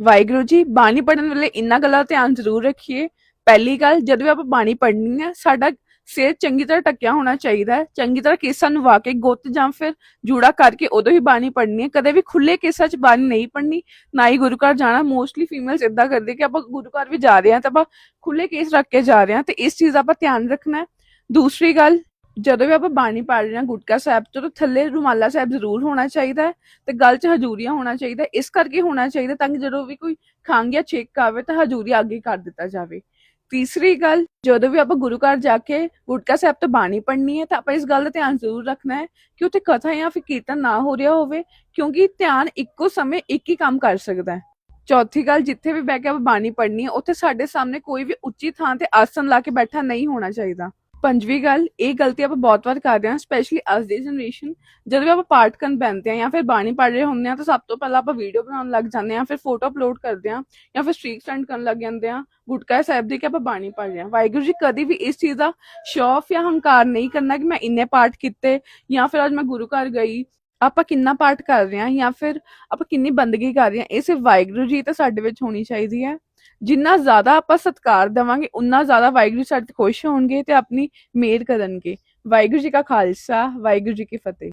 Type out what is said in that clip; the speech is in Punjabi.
ਵਾਹਿਗੁਰੂ ਜੀ, ਬਾਣੀ ਪੜਨ ਵੇਲੇ ਇੰਨਾ ਗੱਲਾਂ ਦਾ ਧਿਆਨ ਜ਼ਰੂਰ ਰੱਖੀਏ। ਪਹਿਲੀ ਗੱਲ, ਜਦੋਂ ਵੀ ਆਪਾਂ ਬਾਣੀ ਪੜਨੀ ਹੈ, ਸਾਡਾ ਸਿਰ ਚੰਗੀ ਤਰ੍ਹਾਂ ਟਕਿਆ ਹੋਣਾ ਚਾਹੀਦਾ ਹੈ। ਚੰਗੀ ਤਰ੍ਹਾਂ ਕੇਸਾਂ ਨੂੰ ਵਾ ਕੇ ਗੁੱਤ ਜਾਂ ਫਿਰ ਜੂੜਾ ਕਰਕੇ ਉਦੋਂ ਹੀ ਬਾਣੀ ਪੜਨੀ ਹੈ। ਕਦੇ ਵੀ ਖੁੱਲੇ ਕੇਸਾਂ 'ਚ ਬਾਣੀ ਨਹੀਂ ਪੜਨੀ ਨਾ ਹੀ ਗੁਰੂ ਘਰ ਜਾਣਾ। ਮੋਸਟਲੀ ਫੀਮੇਲਸ ਇਦਾਂ ਕਰਦੇ ਕਿ ਆਪਾਂ ਗੁਰੂ ਘਰ ਵੀ ਜਾ ਰਹੇ ਹਾਂ, ਤਾਂ ਆਪਾਂ ਖੁੱਲੇ ਕੇਸ ਰੱਖ ਕੇ ਜਾ ਰਹੇ ਹਾਂ। ਤੇ ਇਸ ਚੀਜ਼ ਦਾ ਆਪਾਂ ਧਿਆਨ ਰੱਖਣਾ ਹੈ। ਦੂਸਰੀ ਗੱਲ ਜਦੋਂ ਵੀ ਆਪਾਂ ਬਾਣੀ ਪੜ ਰਹੇ ਹਾਂ ਗੁਟਕਾ ਸਾਹਿਬ ਤੋਂ ਥੱਲੇ ਰੁਮਾਲਾ ਸਾਹਿਬ ਜ਼ਰੂਰ ਹੋਣਾ ਚਾਹੀਦਾ ਹੈ ਤੇ ਗਲ 'ਚ ਹਜੂਰੀਆ ਹੋਣਾ ਚਾਹੀਦਾ ਇਸ ਕਰਕੇ ਹੋਣਾ ਚਾਹੀਦਾ ਤਾਂ ਕਿ ਜਦੋਂ ਵੀ ਕੋਈ ਖੰਘ ਜਾਂ ਛੇਕ ਆਵੇ ਤਾਂ ਹਜੂਰੀ ਅੱਗੇ ਕਰ ਦਿੱਤਾ ਜਾਵੇ। ਤੀਸਰੀ ਗੱਲ, ਜਦੋਂ ਵੀ ਆਪਾਂ ਗੁਰੂ ਘਰ ਜਾ ਕੇ ਗੁਟਕਾ ਸਾਹਿਬ ਤੋਂ ਬਾਣੀ ਪੜ੍ਹਨੀ ਹੈ ਤਾਂ ਆਪਾਂ ਇਸ ਗੱਲ ਦਾ ਧਿਆਨ ਜ਼ਰੂਰ ਰੱਖਣਾ ਹੈ ਕਿ ਉੱਥੇ ਕਥਾ ਜਾਂ ਫਿਰ ਕੀਰਤਨ ਨਾ ਹੋ ਰਿਹਾ ਹੋਵੇ ਕਿਉਂਕਿ ਧਿਆਨ ਇੱਕੋ ਸਮੇਂ ਇੱਕ ਹੀ ਕੰਮ ਕਰ ਸਕਦਾ ਹੈ। ਚੌਥੀ ਗੱਲ, ਜਿੱਥੇ ਵੀ ਬਹਿ ਕੇ ਆਪਾਂ ਬਾਣੀ ਪੜ੍ਹਨੀ ਹੈ, ਉੱਥੇ ਸਾਡੇ ਸਾਹਮਣੇ ਕੋਈ ਵੀ ਉੱਚੀ ਥਾਂ ਤੇ ਆਸਨ ਲਾ ਕੇ ਬੈਠਾ ਨਹੀਂ ਹੋਣਾ ਚਾਹੀਦਾ। ਪੰਜਵੀਂ ਗੱਲ, ਇਹ ਗਲਤੀ ਆਪਾਂ ਬਹੁਤ ਵਾਰ ਕਰਦੇ ਹਾਂ ਸਪੈਸ਼ਲੀ ਅੱਜ ਦੀ ਜਨਰੇਸ਼ਨ ਜਦੋਂ ਵੀ ਆਪਾਂ ਪਾਠ ਕਰਨ ਬੈਠਦੇ ਹਾਂ ਜਾਂ ਫਿਰ ਬਾਣੀ ਪੜ੍ਹ ਰਹੇ ਹੁੰਦੇ ਹਾਂ, ਤਾਂ ਸਭ ਤੋਂ ਪਹਿਲਾਂ ਆਪਾਂ ਵੀਡੀਓ ਬਣਾਉਣ ਲੱਗ ਜਾਂਦੇ ਹਾਂ, ਫਿਰ ਫੋਟੋ ਅਪਲੋਡ ਕਰਦੇ ਹਾਂ ਜਾਂ ਫਿਰ ਸਟ੍ਰੀਕ ਸੈਂਡ ਕਰਨ ਲੱਗ ਜਾਂਦੇ ਹਾਂ, ਗੁਟਕਾ ਸਾਹਿਬ ਦੀ ਕਿ ਆਪਾਂ ਬਾਣੀ ਪੜ੍ਹ ਰਹੇ ਹਾਂ। ਵਾਹਿਗੁਰੂ ਜੀ, ਕਦੀ ਵੀ ਇਸ ਚੀਜ਼ ਦਾ ਸ਼ੌਫ ਜਾਂ ਹੰਕਾਰ ਨਹੀਂ ਕਰਨਾ ਕਿ ਮੈਂ ਇੰਨੇ ਪਾਠ ਕੀਤੇ ਜਾਂ ਫਿਰ ਅੱਜ ਮੈਂ ਗੁਰੂ ਘਰ ਗਈ, ਆਪਾਂ ਕਿੰਨਾ ਪਾਠ ਕਰ ਰਹੇ ਹਾਂ ਜਾਂ ਫਿਰ ਆਪਾਂ ਕਿੰਨੀ ਬੰਦਗੀ ਕਰ ਰਹੇ ਹਾਂ, ਇਹ ਸਿਰਫ ਵਾਹਿਗੁਰੂ ਜੀ ਤਾਂ ਸਾਡੇ ਵਿੱਚ ਹੋਣੀ ਚਾਹੀਦੀ ਹੈ। ਜਿੰਨਾ ਜ਼ਿਆਦਾ ਆਪਾਂ ਸਤਿਕਾਰ ਦੇਵਾਂਗੇ ਉਨਾ ਜ਼ਿਆਦਾ ਵਾਹਿਗੁਰੂ ਸਾਡੇ ਤੇ ਖੁਸ਼ ਹੋਣਗੇ ਤੇ ਆਪਣੀ ਮਿਹਰ ਕਰਨਗੇ। ਵਾਹਿਗੁਰੂ ਜੀ ਕਾ ਖਾਲਸਾ, ਵਾਹਿਗੁਰੂ ਜੀ ਕੀ ਫਤਿਹ।